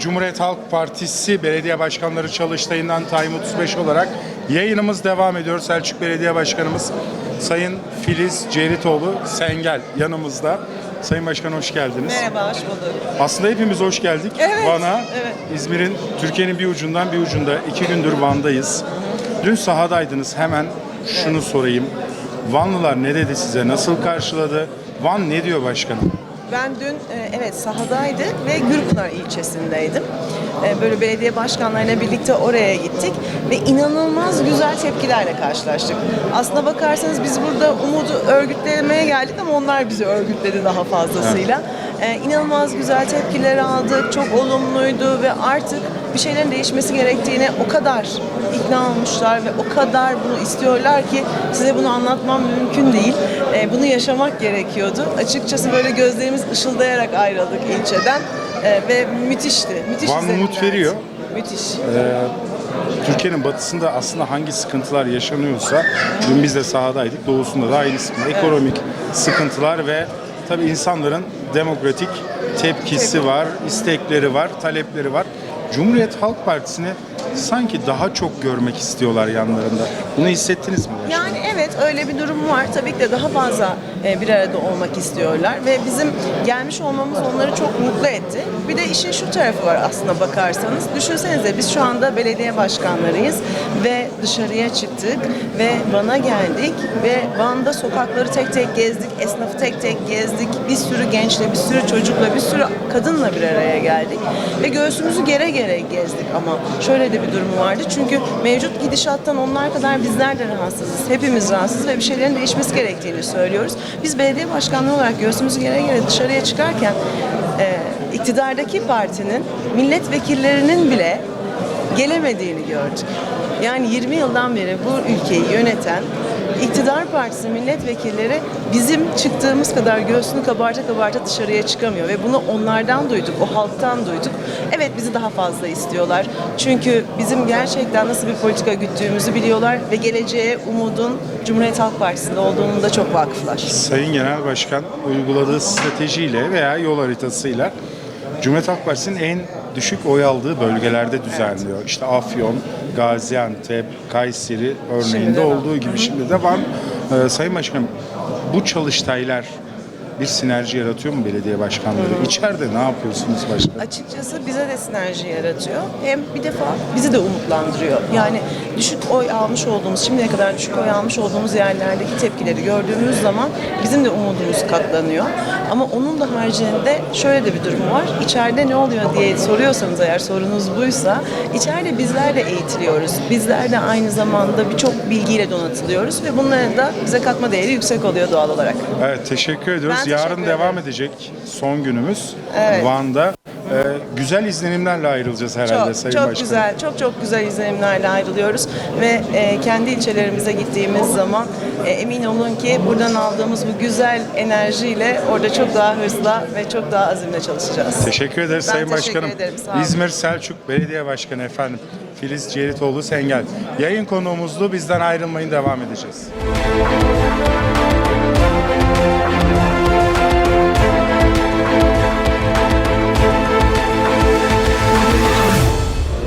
Cumhuriyet Halk Partisi Belediye Başkanları Çalıştayı'ndan Time 35 olarak yayınımız devam ediyor. Selçuk Belediye Başkanımız Sayın Filiz Ceritoğlu Sengel yanımızda. Sayın Başkan hoş geldiniz. Merhaba, hoş bulduk. Aslında hepimiz hoş geldik. Evet, Van'a, evet. İzmir'in, Türkiye'nin bir ucundan bir ucunda iki gündür Van'dayız. Dün sahadaydınız. Hemen şunu sorayım. Vanlılar ne dedi size? Nasıl karşıladı? Van ne diyor başkanım? Ben dün e, evet sahadaydık ve Gürpınar ilçesindeydim. E, Böyle belediye başkanlarıyla birlikte oraya gittik ve inanılmaz güzel tepkilerle karşılaştık. Aslına bakarsanız biz burada umudu örgütlemeye geldik ama onlar bizi örgütledi daha fazlasıyla. E, inanılmaz güzel tepkiler aldık, çok olumluydu ve artık bir şeylerin değişmesi gerektiğine o kadar ikna olmuşlar ve o kadar bunu istiyorlar ki size bunu anlatmam mümkün değil. E, bunu yaşamak gerekiyordu. Açıkçası böyle gözlerimiz ışıldayarak ayrıldık ilçeden E, ve müthişti. Müthiş Van umut veriyor. Müthiş. Türkiye'nin batısında aslında hangi sıkıntılar yaşanıyorsa dün biz de sahadaydık. Doğusunda da aynı sıkıntı. Ekonomik sıkıntılar ve tabii insanların demokratik tepkisi var, istekleri var, talepleri var. Cumhuriyet Halk Partisi'ni sanki daha çok görmek istiyorlar yanlarında. Bunu hissettiniz mi? Yani evet öyle bir durum var. Tabii ki de daha fazla e, bir arada olmak istiyorlar ve bizim gelmiş olmamız onları çok mutlu etti. Bir de işin şu tarafı var aslında bakarsanız. Düşünsenize biz şu anda belediye başkanlarıyız ve dışarıya çıktık ve Van'a geldik ve Van'da sokakları tek tek gezdik, esnafı tek tek gezdik. Bir sürü gençle, bir sürü çocukla, bir sürü kadınla bir araya geldik ve göğsümüzü gere gere gezdik ama şöyle de bir durum vardı. Çünkü mevcut gidişattan onlar kadar bizler de rahatsızız. Hepimiz rahatsız ve bir şeylerin değişmesi gerektiğini söylüyoruz. Biz belediye başkanlığı olarak göğsümüzü gere gere dışarıya çıkarken e, iktidardaki partinin milletvekillerinin bile gelemediğini gördük. Yani 20 yıldan beri bu ülkeyi yöneten iktidar partisi milletvekilleri bizim çıktığımız kadar göğsünü kabarta kabarta dışarıya çıkamıyor ve bunu onlardan duyduk, o halktan duyduk. Evet bizi daha fazla istiyorlar. Çünkü bizim gerçekten nasıl bir politika güttüğümüzü biliyorlar ve geleceğe umudun Cumhuriyet Halk Partisi'nde olduğunu da çok vakıflar. Sayın Genel Başkan uyguladığı stratejiyle veya yol haritasıyla Cumhuriyet Halk Partisi'nin en düşük oy aldığı bölgelerde düzenliyor. İşte Afyon, Gaziantep, Kayseri örneğinde Şimdi olduğu gibi şimdi de var. Ee, Sayın Başkanım bu çalıştaylar bir sinerji yaratıyor mu belediye başkanları? İçeride ne yapıyorsunuz başkanım? Açıkçası bize de sinerji yaratıyor. Hem bir defa bizi de umutlandırıyor. Yani düşük oy almış olduğumuz, şimdiye kadar düşük oy almış olduğumuz yerlerdeki tepkileri gördüğümüz zaman bizim de umudumuz katlanıyor. Ama onun da haricinde şöyle de bir durum var. İçeride ne oluyor diye soruyorsanız eğer sorunuz buysa, içeride bizler de eğitiliyoruz. Bizler de aynı zamanda birçok bilgiyle donatılıyoruz ve bunların da bize katma değeri yüksek oluyor doğal olarak. Evet teşekkür ediyoruz. Ben Yarın devam edecek son günümüz Evet. Van'da. Ee, güzel izlenimlerle ayrılacağız herhalde Çok, Sayın çok Başkanım. güzel, çok çok güzel izlenimlerle ayrılıyoruz ve e, kendi ilçelerimize gittiğimiz zaman e, emin olun ki buradan aldığımız bu güzel enerjiyle orada çok daha hırsla ve çok daha azimle çalışacağız. Teşekkür ederiz Ben Sayın teşekkür Başkanım. ederim, sağ olun. İzmir Selçuk Belediye Başkanı efendim Filiz Ceritoğlu Sengel. Yayın konuğumuzdu. Bizden ayrılmayın devam edeceğiz.